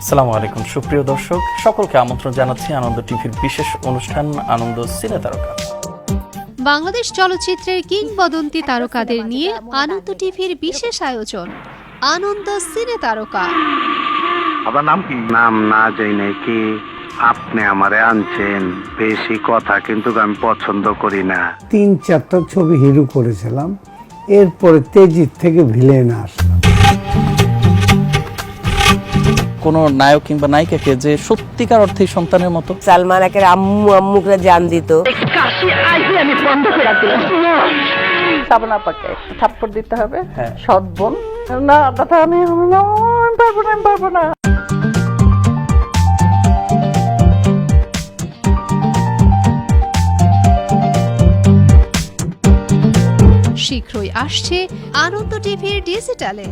আসসালামু আলাইকুম সুপ্রিয় দর্শক। সকলকে আমন্ত্রণ জানাচ্ছি আনন্দ টিভির বিশেষ অনুষ্ঠান আনন্দ সিনে তারকা। বাংলাদেশ চলচ্চিত্রের কিংবদন্তি তারকাদের নিয়ে আনন্দ টিভির বিশেষ আয়োজন আনন্দ সিনে তারকা। আপনার নাম কি? নাম না যাই নাকি আপনি আমারে আনছেন? বেশি কথা কিন্তু আমি পছন্দ করি না। তিন চারটা ছবি হিরো করেছিলাম। এরপরে তেজির থেকে ভিলেন আসলাম কোন নায়ক কিংবা নায়িকাকে যে সত্যিকার অর্থে সন্তানের মতো। সালমান একের আম্মু আম্মুকরা জান দিত। শ্রাবণ আপাকে একটা থাপ্পড় দিতে হবে। হ্যাঁ। সৎ বোন। না দাদা আমি না, আমি পারব না আমি পারব না। শীঘ্রই আসছে আনন্দ টিভির ডিজিটালে।